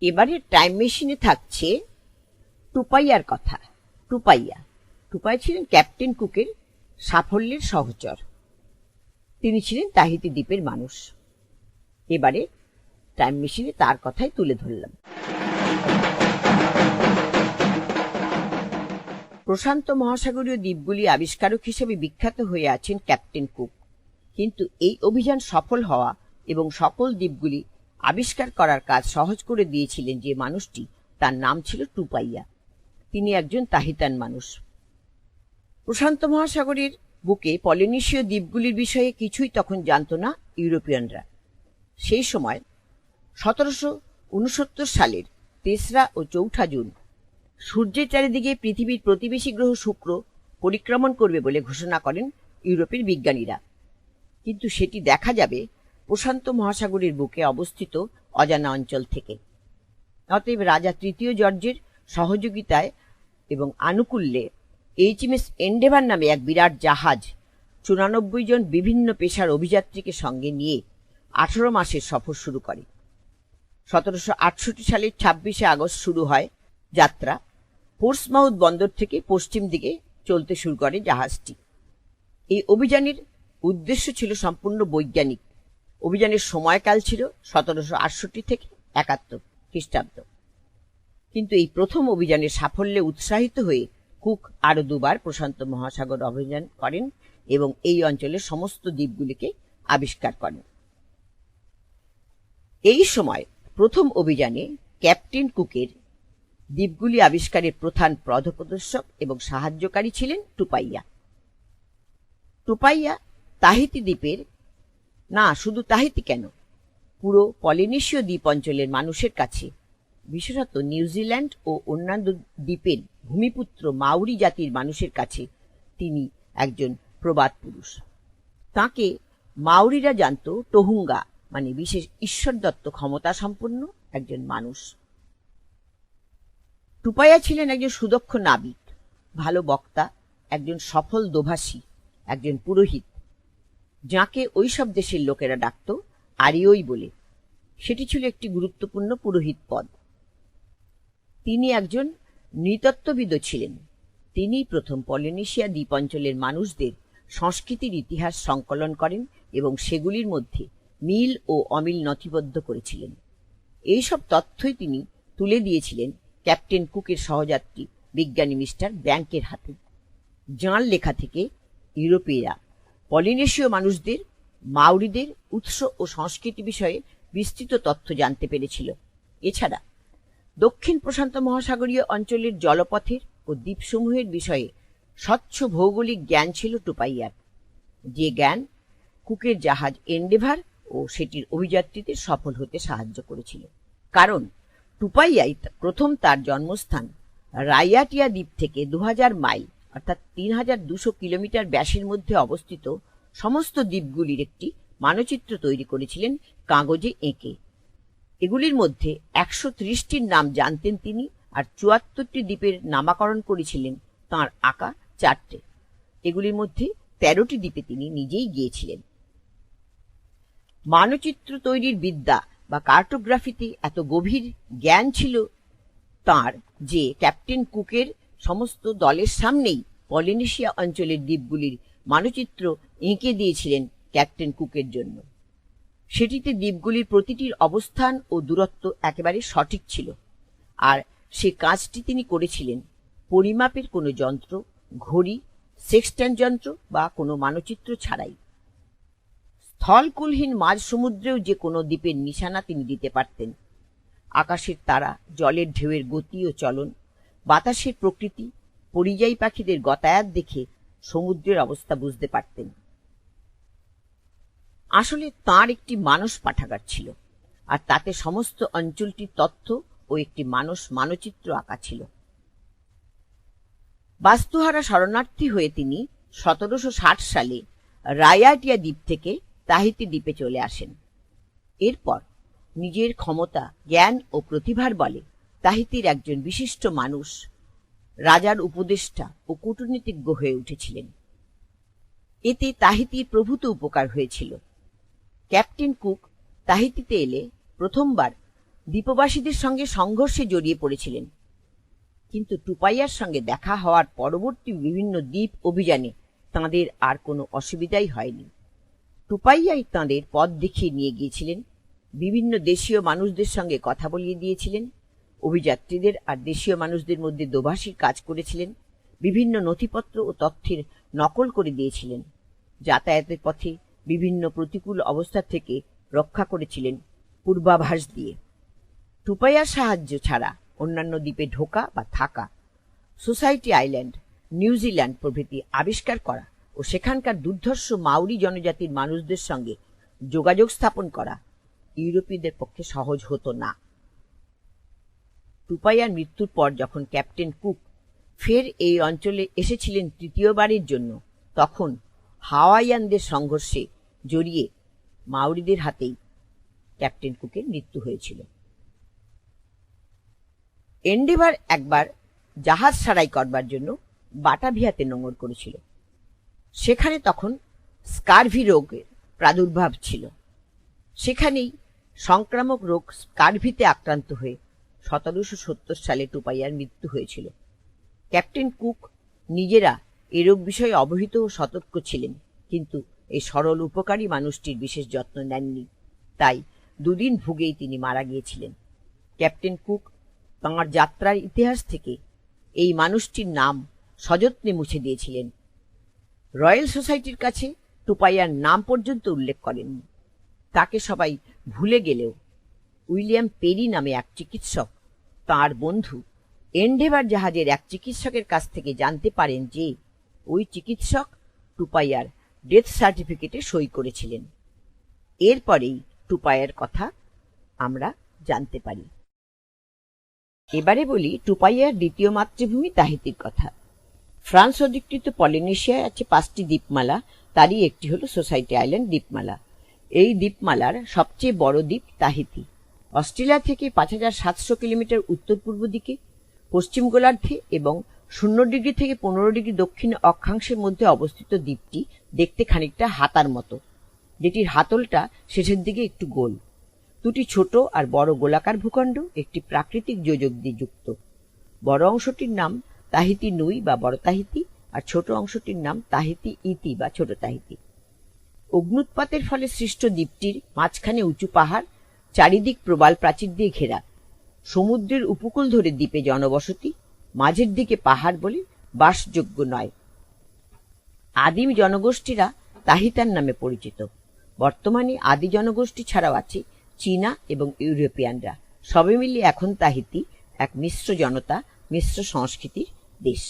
এবারে টাইম মেশিনে থাকছে টুপাইয়ার কথা। টুপাইয়া। টুপাই ছিলেন ক্যাপ্টেন কুকের সাফল্যের সহচর। তিনি ছিলেন তাহিতি দ্বীপের মানুষ। এবারে টাইম মেশিনে তার কথাই তুলে ধরলাম। প্রশান্ত মহাসাগরীয় দ্বীপগুলি আবিষ্কারক হিসেবে বিখ্যাত হয়ে আছেন ক্যাপ্টেন কুক। কিন্তু এই অভিযান সফল হওয়া এবং সকল দ্বীপগুলি আবিষ্কার করার কাজ সহজ করে দিয়েছিলেন যে মানুষটি, তার নাম ছিল টুপাইয়া। তিনি একজন তাহিতান মানুষ। প্রশান্ত মহাসাগরের বুকে পলিনেশীয় দ্বীপগুলির বিষয়ে কিছুই তখন জানত না ইউরোপিয়ানরা। সেই সময়, সতেরোশো উনসত্তর সালের তেসরা ও চৌঠা জুন, সূর্যের চারিদিকে পৃথিবীর প্রতিবেশী গ্রহ শুক্র পরিক্রমণ করবে বলে ঘোষণা করেন ইউরোপের বিজ্ঞানীরা। কিন্তু সেটি দেখা যাবে প্রশান্ত মহাসাগরের বুকে অবস্থিত অজানা অঞ্চল থেকে। অতএব রাজা তৃতীয় জর্জের সহযোগিতায় এবং আনুকূল্যে এইচএমএস এন্ডেভার নামে এক বিরাট জাহাজ চুরানব্বই জন বিভিন্ন পেশার অভিযাত্রীকে সঙ্গে নিয়ে আঠারো মাসের সফর শুরু করে। সতেরোশো আটষট্টি সালের ছাব্বিশে আগস্ট শুরু হয় যাত্রা। পোর্সমাউথ বন্দর থেকে পশ্চিম দিকে চলতে শুরু করে জাহাজটি। এই অভিযানের উদ্দেশ্য ছিল সম্পূর্ণ বৈজ্ঞানিক। অভিযানের সময়কাল ছিল সতেরোশো আটষট্টি থেকে একাত্তর খ্রিস্টাব্দ। কিন্তু এই প্রথম অভিযানের সাফল্যে উৎসাহিত হয়ে কুক আরও দুবার প্রশান্ত মহাসাগর অভিযান করেন এবং এই অঞ্চলের সমস্ত দ্বীপগুলিকে আবিষ্কার করেন। এই সময় প্রথম অভিযানে ক্যাপ্টেন কুকের দ্বীপগুলি আবিষ্কারের প্রধান পথপ্রদর্শক এবং সাহায্যকারী ছিলেন টুপাইয়া। টুপাইয়া তাহিতি দ্বীপের না, শুধু তাহিতি কেন? পুরো পলিনেশীয় দ্বীপ অঞ্চলের মানুষের কাছে, বিশেষত নিউজিল্যান্ড ও অন্যান্য দ্বীপের ভূমিপুত্র মাউরি জাতির মানুষের কাছে তিনি একজন প্রবাদ পুরুষ। তাকে মাউরিরা জানত টহুঙ্গা মানে বিশেষ ঈশ্বরদত্ত ক্ষমতা সম্পন্ন একজন মানুষ। টুপাইয়া ছিলেন একজন সুদক্ষ নাবিক, ভালো বক্তা, একজন সফল দোভাষী, একজন পুরোহিত। যাকে ওইসব দেশের লোকেরা ডাকত আরিয়ই বলে। সেটি ছিল একটি গুরুত্বপূর্ণ পুরোহিত পদ। তিনি একজন নৃতত্ত্ববিদও ছিলেন। তিনি প্রথম পলিনেশিয়া দ্বীপ অঞ্চলের মানুষদের সংস্কৃতির ইতিহাস সংকলন করেন এবং সেগুলির মধ্যে মিল ও অমিল নথিবদ্ধ করেছিলেন। এইসব তথ্যই তিনি তুলে দিয়েছিলেন ক্যাপ্টেন কুকের সহযাত্রী বিজ্ঞানী মিস্টার ব্যাংকের হাতে। যাঁর লেখা থেকে ইউরোপীয়রা পলিনেশীয় মানুষদের মাউরিদের উৎস ও সংস্কৃতি বিষয়ে বিস্তৃত তথ্য জানতে পেরেছিল। এছাড়া, দক্ষিণ প্রশান্ত মহাসাগরীয় অঞ্চলের জলপথের ও দ্বীপসমূহের বিষয়ে স্বচ্ছ ভৌগোলিক জ্ঞান ছিল টুপাইয়ার। যে জ্ঞান কুকের জাহাজ এন্ডেভার ও সেটির অভিযাত্রীতে সফল হতে সাহায্য করেছিল। কারণ টুপাইয়াই প্রথম তার জন্মস্থান রাইয়াটিয়া দ্বীপ থেকে দু মাইল অর্থাৎ তিন হাজার দুশো কিলোমিটার ব্যাসের মধ্যে অবস্থিত সমস্ত দ্বীপগুলির একটি মানচিত্র তৈরি করেছিলেন কাগজে এঁকে। এগুলির মধ্যে একশো ত্রিশটির নাম জানতেন তিনি আর চুয়াত্তরটি দ্বীপের নামাকরণ করেছিলেন তাঁর আঁকা চারটে। এগুলির মধ্যে তেরোটি দ্বীপে তিনি নিজেই গিয়েছিলেন। মানচিত্র তৈরির বিদ্যা বা কার্টোগ্রাফিতে এত গভীর জ্ঞান ছিল তার যে ক্যাপ্টেন কুকের সমস্ত দলের সামনেই পলিনেশিয়া অঞ্চলের দ্বীপগুলির মানচিত্র এঁকে দিয়েছিলেন ক্যাপ্টেন কুকের জন্য। সেটিতে দ্বীপগুলির প্রতিটির অবস্থান ও দূরত্ব একেবারে সঠিক ছিল। আর সে কাজটি তিনি করেছিলেন পরিমাপের কোনো যন্ত্র, ঘড়ি, সেক্সট্যান্ড যন্ত্র বা কোনো মানচিত্র ছাড়াই। স্থলকুলহীন মাঝ সমুদ্রেও যে কোনো দ্বীপের নিশানা তিনি দিতে পারতেন। আকাশের তারা, জলের ঢেউয়ের গতি ও চলন বাতাসের প্রকৃতি, পরিযায়ী পাখিদের গতায়াত দেখে সমুদ্রের অবস্থা বুঝতে পারতেন। আসলে তার একটি মানস পাঠাগার ছিল, আর তাতে সমস্ত অঞ্চলটির তথ্য ও একটি মানস মানচিত্র আঁকা ছিল। বাস্তুহারা শরণার্থী হয়ে তিনি সতেরোশো ষাট সালে রায়াটিয়া দ্বীপ থেকে তাহিতি দ্বীপে চলে আসেন। এরপর নিজের ক্ষমতা, জ্ঞান ও প্রতিভার বলে তাহিতির একজন বিশিষ্ট মানুষ, রাজার উপদেষ্টা ও কূটনীতিজ্ঞ হয়ে উঠেছিলেন। এতে তাহিতির প্রভূত উপকার হয়েছিল। ক্যাপ্টেন কুক তাহিতিতে এলে প্রথমবার দ্বীপবাসীদের সঙ্গে সংঘর্ষে জড়িয়ে পড়েছিলেন। কিন্তু টুপাইয়ার সঙ্গে দেখা হওয়ার পরবর্তী বিভিন্ন দ্বীপ অভিযানে তাঁদের আর কোনো অসুবিধাই হয়নি। টুপাইয়াই তাঁদের পথ দেখিয়ে নিয়ে গিয়েছিলেন, বিভিন্ন দেশীয় মানুষদের সঙ্গে কথা বলিয়ে দিয়েছিলেন অভিযাত্রীদের আর দেশীয় মানুষদের মধ্যে দোভাষীর কাজ করেছিলেন, বিভিন্ন নথিপত্র ও তথ্যের নকল করে দিয়েছিলেন, যাতায়াতের পথে বিভিন্ন প্রতিকূল অবস্থা থেকে রক্ষা করেছিলেন পূর্বাভাস দিয়ে। টুপাইয়ার সাহায্য ছাড়া অন্যান্য দ্বীপে ঢোকা বা থাকা, সোসাইটি আইল্যান্ড, নিউজিল্যান্ড প্রভৃতি আবিষ্কার করা ও সেখানকার দুর্ধর্ষ মাউরি জনজাতির মানুষদের সঙ্গে যোগাযোগ স্থাপন করা ইউরোপীয়দের পক্ষে সহজ হতো না। টুপাইয়ার মৃত্যুর পর যখন ক্যাপ্টেন কুক ফের এই অঞ্চলে এসেছিলেন তৃতীয়বারের জন্য, তখন হাওয়াইয়ানদের সংঘর্ষে জড়িয়ে মাউরিদের হাতেই ক্যাপ্টেন কুকের মৃত্যু হয়েছিল। এন্ডেভার একবার জাহাজ সারাই করবার জন্য বাটাভিয়াতে নোঙর করেছিল। সেখানে তখন স্কারভি রোগের প্রাদুর্ভাব ছিল। সেখানেই সংক্রামক রোগ স্কারভিতে আক্রান্ত হয়ে সতেরোশো সত্তর সালে টুপাইয়ার মৃত্যু হয়েছিল। ক্যাপ্টেন কুক নিজেরা এ রোগ বিষয়ে অবহিত ও সতর্ক ছিলেন, কিন্তু এই সরল উপকারী মানুষটির বিশেষ যত্ন নেননি। তাই দুদিন ভুগেই তিনি মারা গিয়েছিলেন। ক্যাপ্টেন কুক তাঁর যাত্রার ইতিহাস থেকে এই মানুষটির নাম সযত্নে মুছে দিয়েছিলেন। রয়্যাল সোসাইটির কাছে টুপাইয়ার নাম পর্যন্ত উল্লেখ করেননি। তাকে সবাই ভুলে গেলেও উইলিয়াম পেরি নামে এক চিকিৎসক তার বন্ধু এন্ডেভার জাহাজের এক চিকিৎসকের কাছ থেকে জানতে পারেন যে ওই চিকিৎসক টুপাইয়ার ডেথ সার্টিফিকেটে সই করেছিলেন। এরপরেই টুপাইয়ার কথা আমরা জানতে পারি। এবারে বলি, টুপাইয়ার দ্বিতীয় মাতৃভূমি তাহিতির কথা। ফ্রান্স অধিকৃত পলিনেশিয়ায় আছে পাঁচটি দ্বীপমালা, তারই একটি হল সোসাইটি আইল্যান্ড দ্বীপমালা। এই দ্বীপমালার সবচেয়ে বড় দ্বীপ তাহিতি। অস্ট্রেলিয়া থেকে পাঁচ হাজার সাতশো কিলোমিটার উত্তর পূর্ব দিকে, পশ্চিম গোলার্ধে এবং শূন্য ডিগ্রি থেকে পনেরো ডিগ্রি দক্ষিণ অক্ষাংশের মধ্যে অবস্থিত দ্বীপটি দেখতে খানিকটা হাতার মতো। যেটির হাতলটা শেষের দিকে একটু গোল। দুটি ছোট আর বড় গোলাকার ভূখণ্ড একটি প্রাকৃতিক যোজক দিয়ে যুক্ত। বড় অংশটির নাম তাহিতি নুই বা বড় তাহিতি আর ছোট অংশটির নাম তাহিতি ইতি বা ছোট তাহিতি। অগ্নুৎপাতের ফলে সৃষ্ট দ্বীপটির মাঝখানে উঁচু পাহাড় চারিদিক প্রবাল প্রাচীর দিয়ে ঘেরা। সমুদ্রের উপকূল ধরে দ্বীপে জনবসতি, মাঝের দিকে পাহাড় বলে বাসযোগ্য নয়। আদিম জনগোষ্ঠীরা তাহিতার নামে পরিচিত। বর্তমানে আদি জনগোষ্ঠী ছাড়াও আছে চীনা এবং ইউরোপিয়ানরা। সবে মিলিয়ে এখন তাহিতি এক মিশ্র জনতা, মিশ্র সংস্কৃতির দেশ।